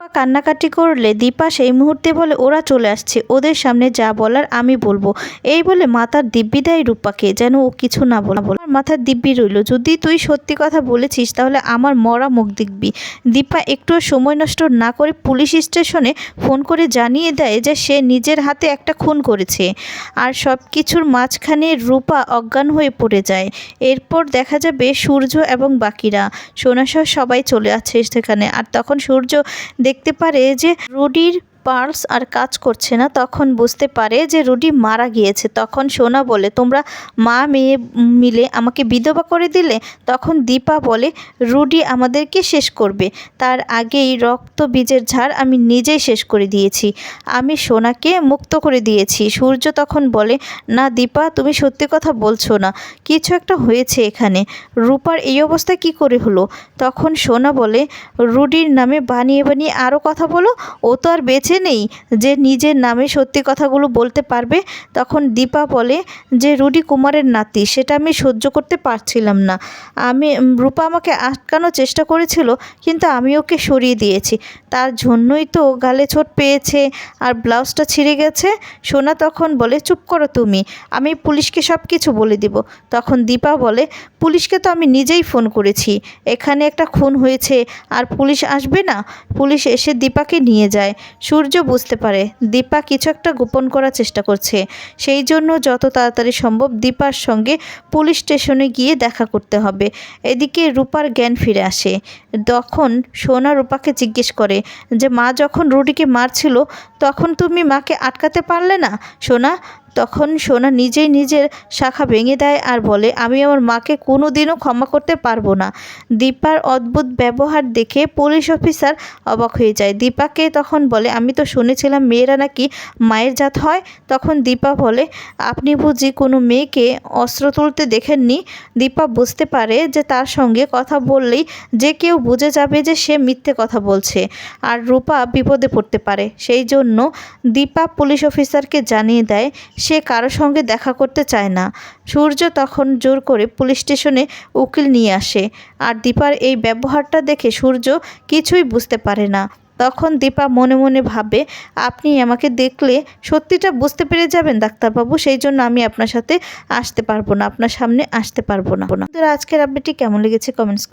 দীপা কান্নাকাটি করলে দীপা সেই মুহূর্তে বলে, ওরা চলে আসছে, ওদের সামনে যা বলার আমি বলব। এই বলে মাতার দিব্যিদায় রূপাকে, যেন ও কিছু না বলা। মাথার দিব্যি রইল। যদি তুই সত্যি কথা বলেছিস, তাহলে আমার মরা মুখ দেখবি। দীপা একটু সময় নষ্ট না করে পুলিশ স্টেশনে ফোন করে জানিয়ে দেয় যে সে নিজের হাতে একটা খুন করেছে। আর সব কিছুর মাঝখানে রূপা অজ্ঞান হয়ে পড়ে যায়। এরপর দেখা যাবে সূর্য এবং বাকিরা। সোনাসহ সবাই চলে আসছে সেখানে। আর তখন সূর্য দেখতে পারে যে রুডির পার্লস আর কাজ করছে না, তখন বুঝতে পারে যে রুডি মারা গিয়েছে। তখন সোনা বলে, তোমরা মা, মেয়ে মিলে আমাকে বিধবা করে দিলে? তখন দীপা বলে, রুডি আমাদেরকে শেষ করবে। তার আগেই রক্ত বীজের ঝাড় আমি নিজেই শেষ করে দিয়েছি। আমি সোনাকে মুক্ত করে দিয়েছি। সূর্য তখন বলে, না দীপা, তুমি সত্যি কথা বলছো না। কিছু একটা হয়েছে এখানে। রূপার এই অবস্থা কি করে হলো? তখন সোনা বলে, রুডির নামে বানিয়ে বানিয়ে আরও কথা বলো। ও তো আর বেঁচে নেই যে নিজের নামে সত্যি কথাগুলো বলতে পারবে, তখন দীপা বলে যে, রুডি কুমারের নাতি, সেটা আমি সহ্য করতে পারছিলাম না। আমি, রূপা আমাকে আটকানোর চেষ্টা করেছিল, কিন্তু আমি ওকে সরিয়ে দিয়েছি। তার জন্যই তো গালে ছোট পেয়েছে আর ব্লাউজটা ছিঁড়ে গেছে। সোনা তখন বলে, চুপ করো তুমি, আমি পুলিশকে সব কিছু বলে দিব। তখন দীপা বলে, পুলিশকে তো আমি নিজেই ফোন করেছি, এখানে একটা খুন হয়েছে আর পুলিশ আসবে না? পুলিশ এসে দীপাকে নিয়ে যায়। সূর্য বুঝতে পারে, দীপা কিছু একটা গোপন করার চেষ্টা করছে। সেই জন্য যত তাড়াতাড়ি সম্ভব দীপার সঙ্গে পুলিশ স্টেশনে গিয়ে দেখা করতে হবে। এদিকে রূপার জ্ঞান ফিরে আসে। তখন সোনা রূপাকে জিজ্ঞেস করে যে, মা যখন রুটিকে মারছিল, তখন তুমি মাকে আটকাতে পারলে না? সোনা তখন সোনা নিজেই নিজের শাখা ভেঙে দেয় আর বলে, আমি আমার মাকে কোনো দিনও ক্ষমা করতে পারব না। দীপার অদ্ভুত ব্যবহার দেখে পুলিশ অফিসার অবাক হয়ে যায়। দীপাকে তখন বলে, আমি তো শুনেছিলাম মেয়েরা নাকি মায়ের জাত হয়। তখন দীপা বলে, আপনি বুঝি কোনো মেয়েকে অস্ত্র তুলতে দেখেননি? দীপা বুঝতে পারে যে তার সঙ্গে কথা বললেই যে কেউ বুঝে যাবে যে সে মিথ্যে কথা বলছে আর রূপা বিপদে পড়তে পারে। সেই জন্য দীপা পুলিশ অফিসারকে জানিয়ে দেয় সে কারও সঙ্গে দেখা করতে চায় না। সূর্য তখন জোর করে পুলিশ স্টেশনে উকিল নিয়ে আসে। আর দীপার এই ব্যবহারটা দেখে সূর্য কিছুই বুঝতে পারে না। তখন দীপা মনে মনে ভাবে, আপনি আমাকে দেখলে সত্যিটা বুঝতে পেরে যাবেন ডাক্তারবাবু, সেই জন্য আমি আপনার সাথে আসতে পারব না, আপনার সামনে আসতে পারব না। আজকের আপডেটটি কেমন লেগেছে কমেন্টস